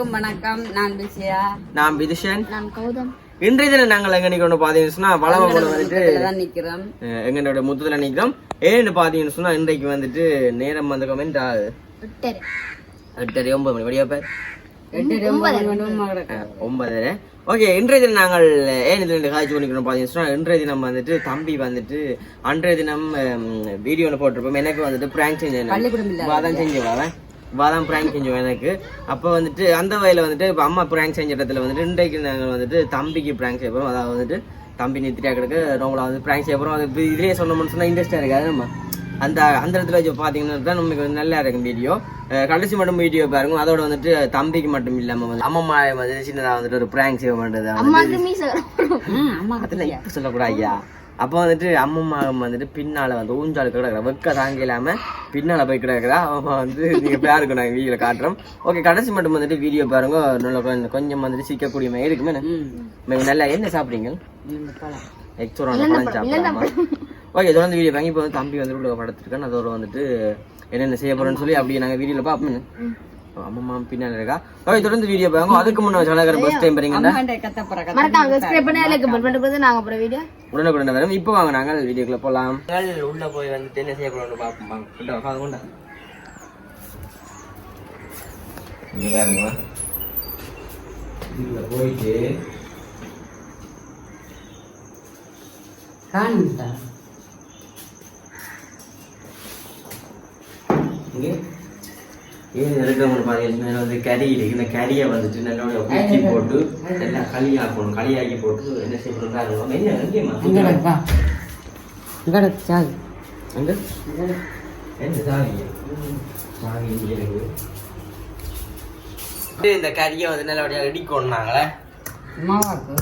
அனைவருக்கும் வணக்கம். நான் விஷயா நான் விதுஷன் நான் கௌதம். இன்றைய தினம் நாங்கள் எங்க நிக்கிறோம் பாத்தீங்கன்னு சொன்னா வளம போல வந்துட்டு நிக்கிறோம். எங்களோட முத்தத்துல நிக்கிறோம். ஏன்னு பாத்தீங்கன்னு சொன்னா இன்றைக்கு வந்துட்டு நேரம் வந்து கமெண்ட் எட்டரை. ஒன்பது மணி. வழியா பேர்? ஒன்பதரை. ஓகே இன்றைய தினம் நாங்கள் ஏன் இதில் ரெண்டு காய்ச்சி பண்ணிக்கணும் பார்த்தீங்கன்னா சொன்னா, இன்றைய தினம் வந்துட்டு தம்பி வந்துட்டு அன்றைய தினம் வீடியோவில் போட்டிருப்போம். எனக்கு வந்துட்டு ப்ராங்க் செஞ்சேன் செஞ்சு வாதான் வாதான் ப்ராங்க் செஞ்சோம் எனக்கு. அப்போ வந்துட்டு அந்த வயலில் வந்துட்டு இப்போ அம்மா ப்ராங்க் செஞ்ச இடத்துல வந்துட்டு இன்றைக்கு நாங்கள் வந்துட்டு தம்பிக்கு ப்ராங்க் செய்ய போகிறோம் அதாவது வந்துட்டு தம்பி நித்திரியா கிடக்கு ரோமலா வந்து ப்ராங்க் செய்ய போகிறோம் அது இதுலயே சொன்னோம்னு சொன்னால் இன்ட்ரெஸ்டாக இருக்காது நம்ம. அந்த அந்த இடத்துல வச்சு பார்த்தீங்கன்னா தான் நமக்கு வந்து நல்லா இருக்கும் வீடியோ கடைசி மட்டும் வீடியோ பாருங்க. அதோட வந்துட்டு தம்பிக்கு மட்டும் இல்லாமல் வந்து அம்மா வந்து சின்னதாக வந்துட்டு ஒரு ப்ராங்க் செய்ய மாட்டேது அம்மாக்கு மீச அம்மா அதில் இப்போ சொல்லக்கூடாது ஐயா. அப்போ வந்துட்டு அம்மம்மா வந்துட்டு பின்னால வந்து ஊஞ்சால் கிடக்குறா. வெக்க தாங்க இல்லாம பின்னால போய் கிடக்குறா. அவன் வந்து நீங்க பேருக்கு நாங்கள் வீடியோல காட்டுறோம். ஓகே கடைசி மட்டும் வந்துட்டு வீடியோ பாருங்க. நல்ல கொஞ்சம் வந்துட்டு சிக்கக்கூடிய மாதிரி இருக்குமே. நல்லா என்ன சாப்பிடுறீங்க? இந்த பழம். சாப்பிடலாமா? ஓகே தொடர்ந்து வீடியோ வாங்கி இப்போ வந்து தம்பி வந்து உள்ள படுத்துருக்கேன் அதோட வந்துட்டு என்னென்ன செய்ய போறேன்னு சொல்லி அப்படியே நாங்கள் வீடியோவில் பார்ப்போம். அம்மம்மா பின்னால இருக்கா? ஓகே தொடர்ந்து வீடியோ பாருங்க. அதுக்கு முன்னாடி சலகர பஸ் டைம் கத்த மறக்காம சப்ஸ்கிரைப் பண்ணி கமெண்ட் பண்ணிட்டு நாங்க அப்புறம் வீடியோ உடனுக்குடன் வரும். இப்போ வாங்க நாங்கள் வீடியோக்குள்ள போலாம். உள்ள போய் வந்துட்டு என்ன செய்ய போறோம்னு பார்ப்போம். வாங்க கொண்டா, உட்காந்து கொண்டா இங்க பாருங்க இதுல போயிட்டு காண்பிட்டா இங்க. ஏன் இருக்கிறவங்க பாத்தீங்கன்னா வந்து கறி இந்த கறியை வந்துட்டு நல்லோட ஊற்றி போட்டு நல்லா களியாக்கணும் களியாக்கி போட்டு என்ன செய்யணும் பாருங்க என்ன எங்கேயுமா வா. இங்கட சாகு அங்க? என்ன சாவி? சாவி இங்க இருக்கு. இந்த கறியை வந்து நல்லபடியாக இடிக்கணும் நாங்களே மாவாக்கு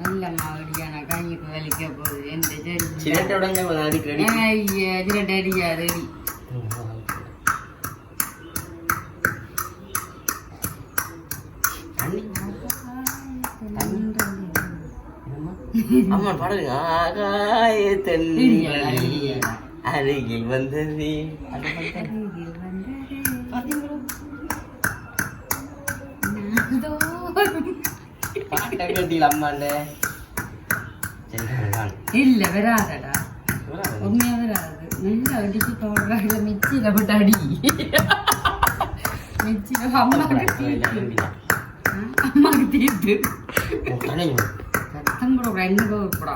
நல்ல மாவடியான கைக்கு வலிக்க போகுது. எந்த சரி சிரட்டோடங்க அதுக்கு ரெடி. ஐயா அடியா ரெடி அம்மா பாடுங்க ஆகாய தென்றல் அருகில் வந்தது. பாட்டை கட்டியில் அம்மாண்ட இல்ல வராதடா. உண்மையா வராது. நல்லா அடிச்சு போடுறாங்க மிச்சியில போட்டு அடி. மிச்சியில அம்மாக்கு தீர்த்து ஆ, அம்மாக்கு தீர்த்து போட என்ன போடா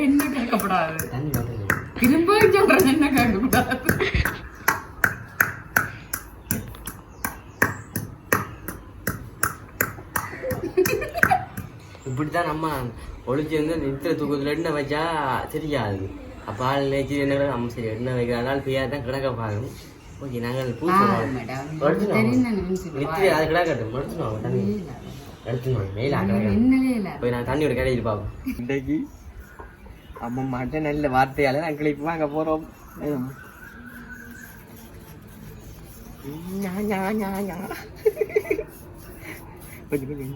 என்ன கேட்கப்படாது தண்ணி வருது. திரும்ப சொல்றேன் என்ன கேட்கக்கூடாது இப்படித்தான் நம்ம ஒளிச்சு வந்து நித்திர தூக்கத்துல எண்ணெய் வச்சா தெரியாது அப்ப ஆள் நேச்சு என்ன அம்மா சரி எண்ணெய் வைக்கிறதுனால பிரியா தான் கிடக்க பாருங்க. ஓகே நாங்கள் நினைச்சுக்கிறேன். நித்திரை அது கிடக்கட்டும். எடுத்துனோம் தண்ணி எடுத்துனோம் மேல போய் நான் தண்ணியோட கடையில் பார்ப்போம் இன்றைக்கு அம்மா மாட்ட நல்ல வார்த்தையால நாங்கள். கொஞ்சம் கொஞ்சம்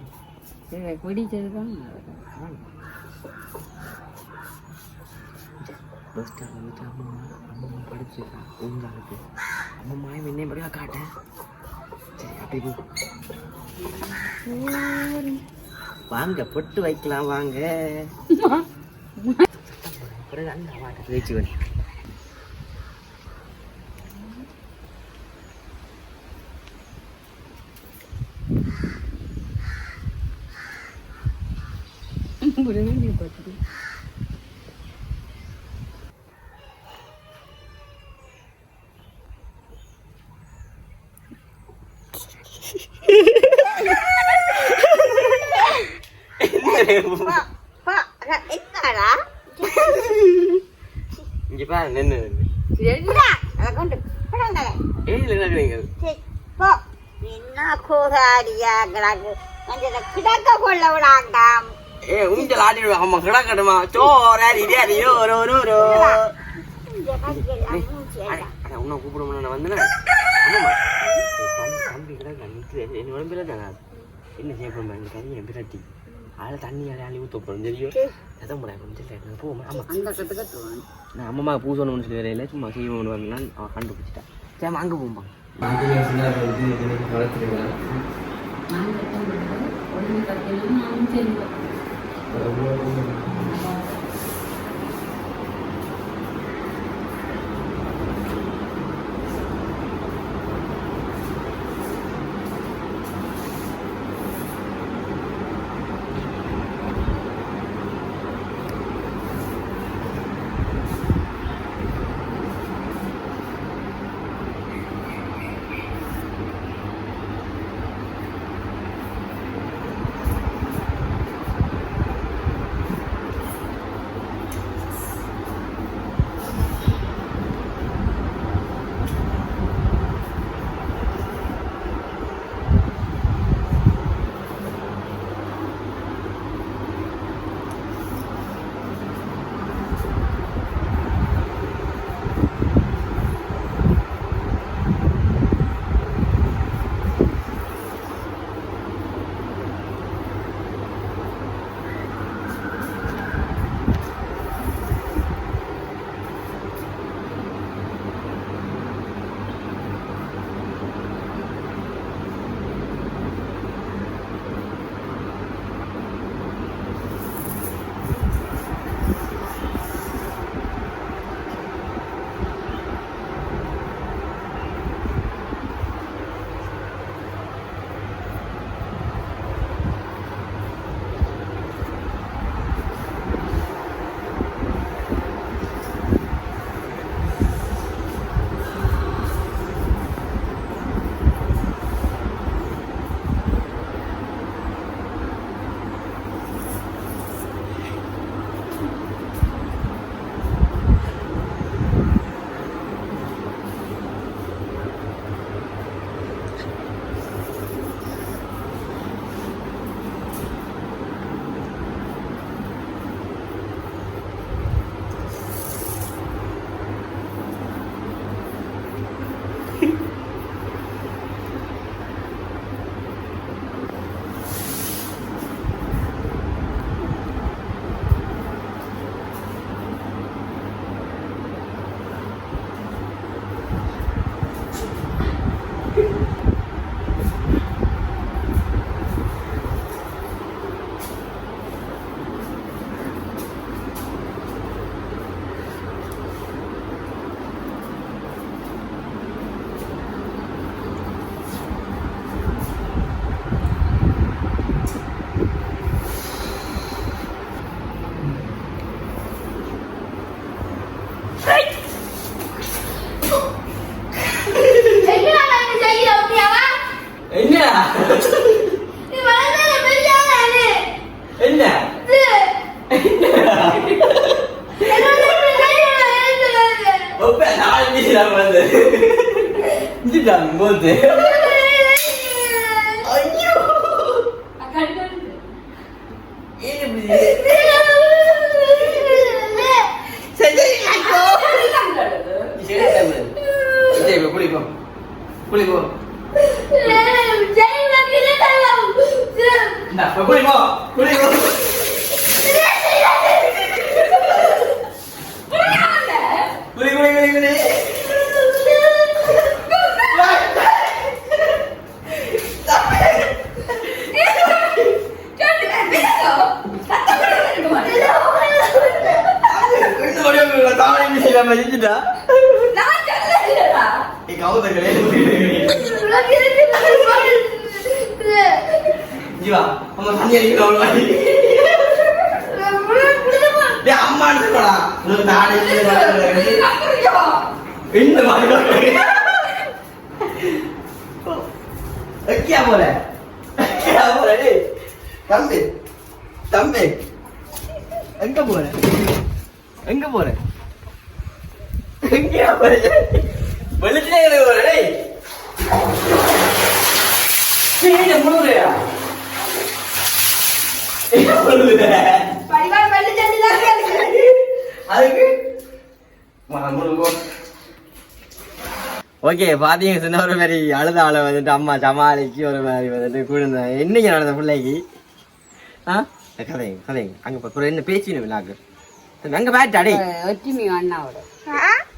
பஸ் ஸ்டாண்ட் வந்துட்டு அம்மா அம்மா அம்மா மாயம் என்ன படியா காட்டேன். சரி அப்படி போ. வாங்க பொட்டு வைக்கலாம் வாங்க அப்புறம் அந்த வாட்டை பேச்சு வரி இங்க பாரு நின்று என்ன கூதாரியா கிடக்கு? கொஞ்சம் கிடக்க கொள்ள விடாண்டாம். ஏ ஊஞ்சல் ஆடிடுவா. அம்மா கிடக்கட்டுமா? சோரா இதே அதையோ ஒரு ஒரு ஒரு உன்னை கூப்பிட நான் வந்தேன்? தம்பி கிடக்க நிற்கிறேன் என் உடம்பில தானே? என்ன செய்ய கறியை பிரட்டி. அதில் தண்ணி அள்ளி ஊற்ற போகிறோம் தெரியும் எதை கத்துக்க தோணும் நான் அம்மா பூ சொல்லணும்னு சொல்லி வரையில சும்மா செய்வோம்னு வரலாம் அவன் கண்டுபிடிச்சிட்டா. சரி அங்கே போமா பாத்தீங்கன்னா என்ன? வந்து. ஐயோ ஏன் இப்படி சரி ஐயோ சரி சரி சரி குளிப்போம் குளிப்போம் இந்த குளிப்போம் குளிப்போம் குளி குளி குளி குளி இன்னும் ஒரே ஒரு தாவணி மிஷின் நம்ம செஞ்சுட்டா நீ கவுத கிடையாது ஜீவா அம்மா தண்ணி அடிக்கிற அவ்வளோ டேய் அம்மான்னு சொல்லடா உனக்கு நானே என்ன மாதிரி வைக்கியா போல வைக்கியா போல டேய் தம்பி தம்பி. எங்க போற? எங்க போற? எங்கயா போற? வெளிச்சே போற டேய். சீன அதுக்கு ஓகே பாத்தீங்க சின்ன ஒரு மாதிரி அழுத ஆளை வந்துட்டு அம்மா சமாளிச்சு ஒரு மாதிரி வந்துட்டு கூட என்னைக்கு நடந்த பிள்ளைக்கு ஆ கதைங்க கதைங்க அங்க போய் என்ன பேச்சு விழாக்கு அங்க பேட்டா டேய் ஒற்றுமை அண்ணாவோட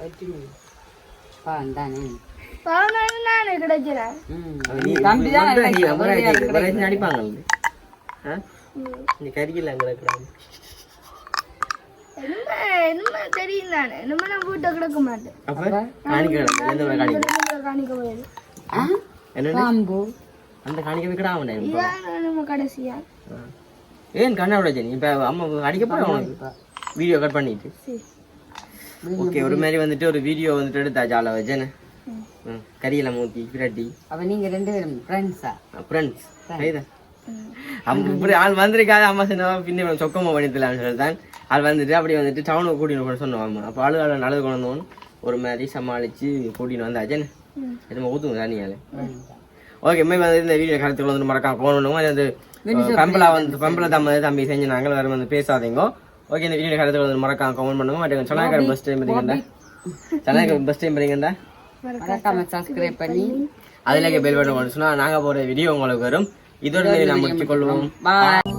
ஒற்றுமை தானே பதினொன்று நானே கிடைக்கிறேன் நீ தம்பி தான் நடிப்பாங்க ஆ நீ கறிக்கல கிடக்குறாங்க என்ன என்ன தெரியும் தானே? என்ன நான் வீட்டை கிடக்க மாட்டேன். அப்ப காணிக்க எந்த மாதிரி காணிக்க? காணிக்க போயிடு என்ன பாம்பு அந்த காணிக்க விக்கடா அவன் இதான் நம்ம கடைசியா? ஏன் கண்ணா விட நீ? இப்ப அம்மா அடிக்க போற உனக்கு? வீடியோ கட் பண்ணிட்டு. ஓகே ஒரு மாதிரி வந்துட்டு ஒரு வீடியோ வந்துட்டு எடுத்தா ஜால வச்சேன்னு. கறியெல்லாம் மூத்தி பிரட்டி. அப்ப நீங்க ரெண்டு பேரும் ஃப்ரெண்ட்ஸா ஃப்ரெண்ட்ஸ் சரிதான். அம்மா இப்படி ஆள் வந்திருக்காது அம்மா சொன்னா பின்ன சொக்கமா பண்ணிடலாம்னு சொல்லிதான் ஆள் வந்துட்டு அப்படி வந்துட்டு டவுனுக்கு கூட்டின்னு போட சொன்னோம். அப்போ ஆளு ஆளு நல்லது கொண்டு வந்தோன்னு ஒரு மாதிரி சமாளிச்சு கூட்டின்னு வந்தாச்சேன்னு எதுவும் ஊற்றுங்க தண்ணியால ஓகே மே வந்து இந்த வீடியோ கருத்துக்கள் வந்து மறக்காம போகணும் அது வந்து பம்பளா வந்து பம்பளை தம்பி தம்பி செஞ்சு நாங்கள் வேறு வந்து பேசாதீங்க. ஓகே இந்த வீடியோ கருத்துக்கள் வந்து மறக்காம கமெண்ட் பண்ணுங்க. மாட்டேங்க சொன்னாக்க பஸ் டைம் பண்ணீங்கடா சொன்னாக்க பஸ் டைம் பண்ணீங்கடா மறக்காம சப்ஸ்கிரைப் பண்ணி அதில் பெல் பட்டன் சொன்னா நாங்கள் போகிற வீடியோ உங்களுக்கு வரும். இதோட நான் முடிச்சுக்கொள்வோம் பாய்